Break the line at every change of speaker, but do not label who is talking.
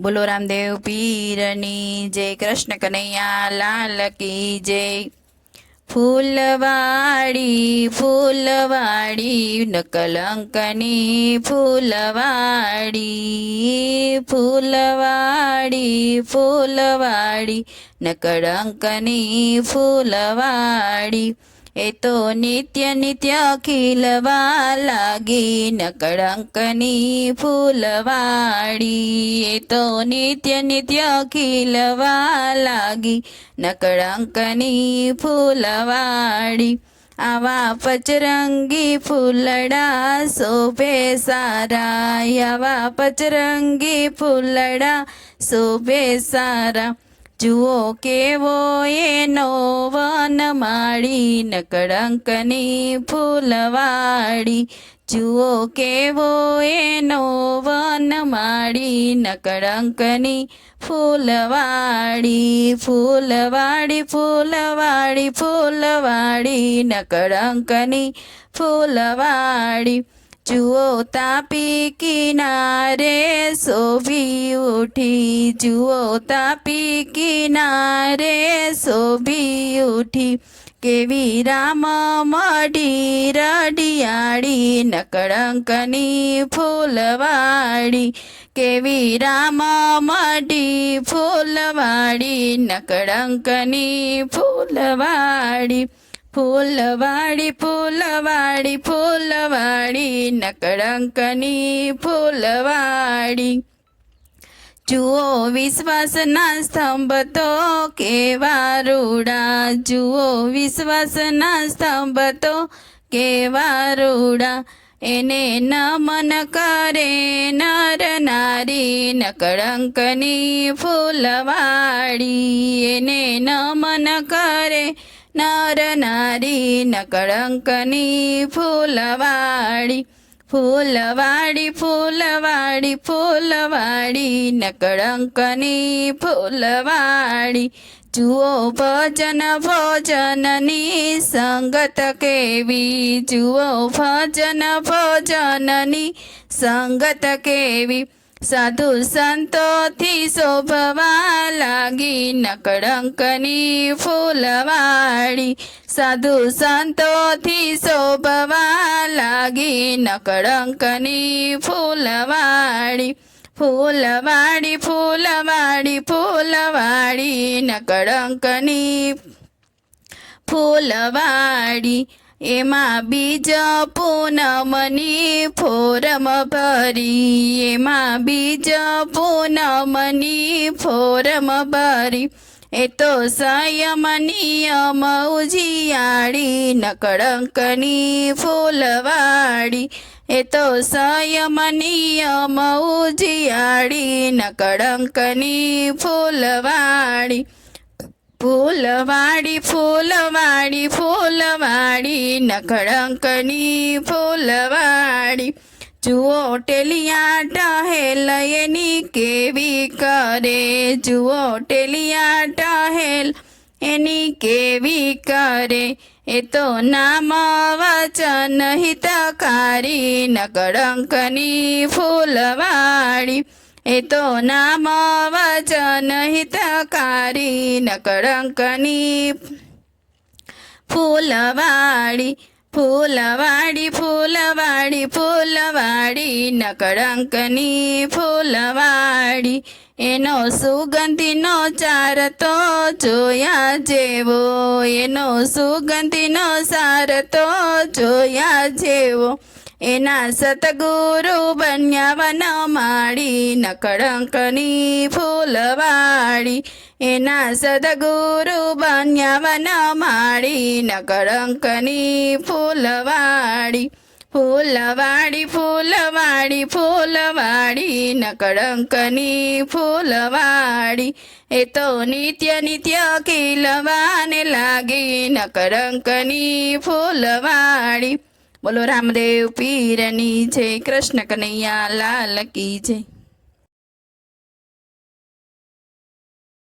બોલો રામદેવ, પીરની જય, કૃષ્ણ કનૈયા, લાલ કી જય. ફૂલવાડી ફૂલવાડી, નકલંકની ફૂલવાડી ફૂલવાડી ફૂલવાડી, નકળંકની ફૂલવાડી. એ તો નિત્ય નિત્ય ખીલવા લાગી, નકળંકની ફૂલવાડી એ તો નિત્ય નિત્ય ખીલવા લાગી, નકળંકની ફૂલવાડી આવા પચરંગી ફૂલડા શોભે સારા. આવા પચરંગી ફૂલડા શોભે સારા. જુઓ કેવો એનો વન વનમાળી નકળંકની ફૂલવાળી. જુઓ કેવો એનો વન વનમાળી નકળંકની ફૂલવાળી. ફૂલવાળી ફૂલવાળી ફૂલવાડી નકળંકની ફૂલવાડી જુઓ તાપી કિનારે શોભી ઉઠી. જુઓ તાપી કિનારે શોભી ઉઠી. કેવી રામ મઢી રડિયાળી નકળંકની ફૂલવાડી કેવી રામ મઢી ફૂલવાડી નકળંકની ફૂલવાડી ફૂલવાડી ફૂલવાડી ફૂલવાડી નકળંકની ફૂલવાડી જુઓ વિશ્વાસના સ્તંભ તો કેવા રૂડા જુઓ વિશ્વાસના સ્તંભ તો કેવા રૂડા એને નમન કરે નર નારી નકળંકની ફૂલવાડી એને નમન કરે નર નારી નકળંકની ફૂલવાડી ફૂલવાડી ફૂલવાડી ફૂલવાડી નકળંકની ફૂલવાડી જુઓ ભજન ભોજનની સંગત કેવી, જુઓ ભજન ભોજનની સંગત કેવી. સાધુ સંતોથી શોભવા લાગી, નકળંકની ફૂલવાળી. સાધુ સંતોથી શોભવા લાગી, નકળંકની ફૂલવાળી. ફૂલવાળી ફૂલવાળી ફૂલવાળી, નકળંકની ફૂલવાડી એમાં બીજ પૂનમની ફોરમ ભરી. એમાં બીજ પૂનમની ફોરમ ભરી. એ તો સંયમ નિયમ ઉજિયાળી, નકળંકની ફૂલવાડી એ તો સંયમ નિયમ ઉજિયાળી, નકળંકની ફૂલવાડી ફૂલવાડી ફૂલવાડી ફૂલવાડી નકળંકની ફૂલવાડી. જુઓ ટેલિયા ટહેલ એની કેવી કરે. જુઓ ટેલિયા ટહેલ એની કેવી કરે. એ તો નામ વચન હિતકારી નકળંકની ફૂલવાડી. એ તો નામ વચન હિતકારી, નકળંકની ફૂલવાડી ફૂલવાડી ફૂલવાડી ફૂલવાડી નકળંકની ફૂલવાડી એનો સુગંધીનો ચાર તો જોયા જેવો, એનો સુગંધીનો સાર તો જોયા જેવો. એના સતગુરુ બન્યા વનમાળી નકળંકની ફૂલવાડી એના સદગુરુ બન્યા વનમાળી નકળંકની ફૂલવાડી ફૂલવાડી ફૂલવાડી ફૂલવાડી નકળંકની ફૂલવાડી એ તો નિત્ય નિત્ય કિલવાને લાગી, નકળંકની ફૂલવાડી બોલો રામદેવ પીરની જય કૃષ્ણ કનૈયા લાલ કી જય.